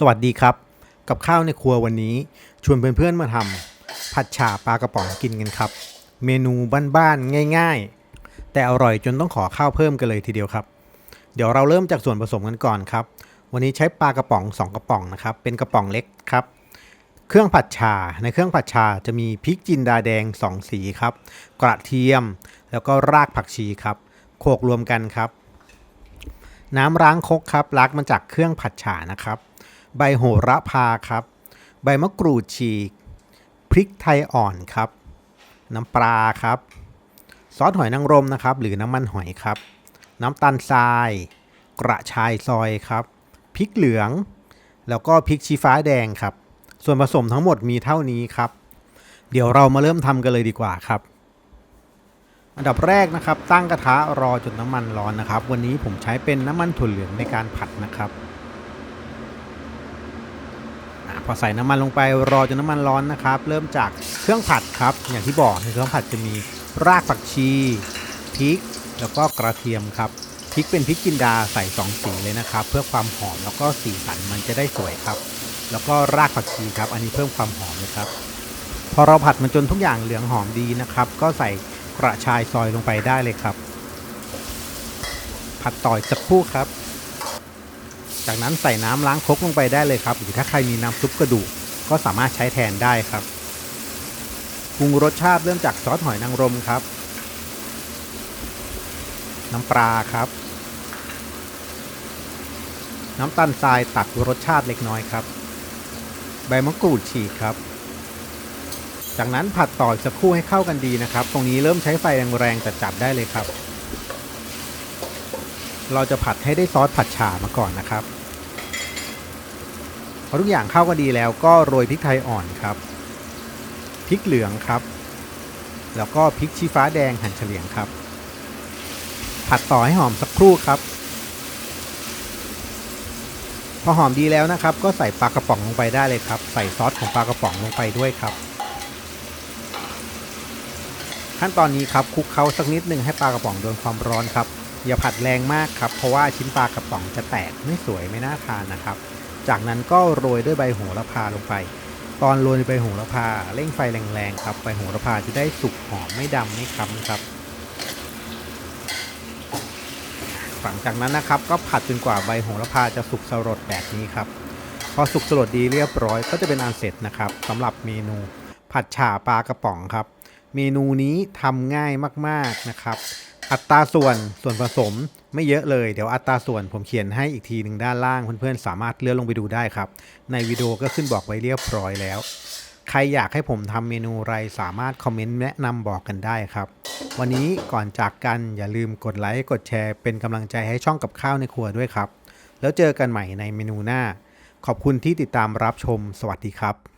สวัสดีครับ กับข้าวในครัววันนี้ชวนเพื่อนๆมาทำผัดฉ่าปลากระป๋องกินกันครับ เมนูบ้านๆง่าย ๆ แต่อร่อยจนต้องขอข้าวเพิ่มกันเลยทีเดียวครับ เดี๋ยวเราเริ่มจากส่วนผสมกันก่อนครับ วันนี้ใช้ปลากระป๋อง 2 กระป๋องนะครับ เป็นกระป๋องเล็กครับ เครื่องผัดชาในเครื่องผัดชาจะมีพริกจินดาแดง 2 สีครับ กระเทียม แล้วก็รากผักชีครับ โขลกรวมกันครับ น้ำล้างคกครับล้างมาจากเครื่องผัดฉ่านะครับ ใบโหระพาครับ ใบมะกรูดฉีก พริกไทยอ่อนครับ น้ำปลาครับ ซอสหอยนางรมนะครับ หรือน้ำมันหอยครับ น้ำตาลทราย กระชายซอยครับ พริกเหลือง แล้วก็พริกชี้ฟ้าแดงครับ ส่วนผสมทั้งหมดมีเท่านี้ครับ เดี๋ยวเรามาเริ่มทำกันเลยดีกว่าครับอันดับแรกนะครับตั้งกระทะรอจนน้ำมันร้อนนะครับ วันนี้ผมใช้เป็นน้ำมันถั่วเหลืองในการผัดนะครับอา พอใส่น้ำมันลงไปรอจนน้ำมันร้อนนะครับ เริ่มจากเครื่องผัดครับ อย่างที่บอกในเครื่องผัดจะมีรากผักชีพริก แล้วก็กระเทียมครับพริกเป็นพริกจินดาใส่สองสีเลยนะครับ เพื่อความหอมแล้วก็สีสันมันจะได้สวยครับ แล้วก็รากผักชีครับ อันนี้เพิ่มความหอมเลยครับพอเราผัดมันจนทุกอย่างเหลืองหอมดีนะครับ ก็ใส่กระชายซอยลงไปได้เลยครับ ผัดต่อยสักครู่ครับ จากนั้นใส่น้ำล้างครกลงไปได้เลยครับ หรือถ้าใครมีน้ำซุปกระดูกก็สามารถใช้แทนได้ครับปรุงรสชาติเริ่มจากซอสหอยนางรมครับ น้ำปลาครับ น้ำตาลทรายตัดรสชาติเล็กน้อยครับ ใบมะกรูดฉีกครับ จากนั้นผัดต่อสักครู่ให้เข้ากันดีนะครับ ตรงนี้เริ่มใช้ไฟแรงๆแต่จัดได้เลยครับ เราจะผัดให้ได้ซอสผัดฉ่ามาก่อนนะครับพอทุกอย่างเข้ากันดีแล้วก็โรยพริกไทยอ่อนครับพริกเหลืองครับ แล้วก็พริกชี้ฟ้าแดงหั่นเฉลียงครับ ผัดต่อให้หอมสักครู่ครับ พอหอมดีแล้วนะครับ ก็ใส่ปลากระป๋องลงไปได้เลยครับ ใส่ซอสของปลากระป๋องลงไปด้วยครับ ขั้นตอนนี้ครับคลุกเคล้าสักนิดหนึ่งให้ปลากระป๋องโดนความร้อนครับ อย่าผัดแรงมากครับ เพราะว่าชิ้นปลากระป๋องจะแตกไม่สวยไม่น่าทานนะครับ จากนั้นก็โรยด้วยใบโหระพาลงไป ตอนโรยใบโหระพาเร่งไฟแรงๆครับใบโหระพาจะได้สุกหอมไม่ดำไม่ค้ำครับหลังจากนั้นนะครับก็ผัดจนกว่าใบโหระพาจะสุกสลดแบบนี้ครับพอสุกสลดดีเรียบร้อยก็จะเป็นอันเสร็จนะครับสำหรับเมนู ผัดฉ่าปลากระป๋องครับ เมนูนี้ทำง่ายมากๆนะครับ อัตราส่วนส่วนผสมไม่เยอะเลย เดี๋ยวอัตราส่วนผมเขียนให้อีกทีหนึ่งด้านล่างเพื่อนๆสามารถเลื่อนลงไปดูได้ครับ ในวิดีโอก็ขึ้นบอกไว้เรียบร้อยแล้ว ใครอยากให้ผมทำเมนูอะไรสามารถคอมเมนต์แนะนำบอกกันได้ครับ วันนี้ก่อนจากกันอย่าลืมกดไลค์กดแชร์ เป็นกำลังใจให้ช่องกับข้าวในครัวด้วยครับ แล้วเจอกันใหม่ในเมนูหน้า ขอบคุณที่ติดตามรับชม สวัสดีครับ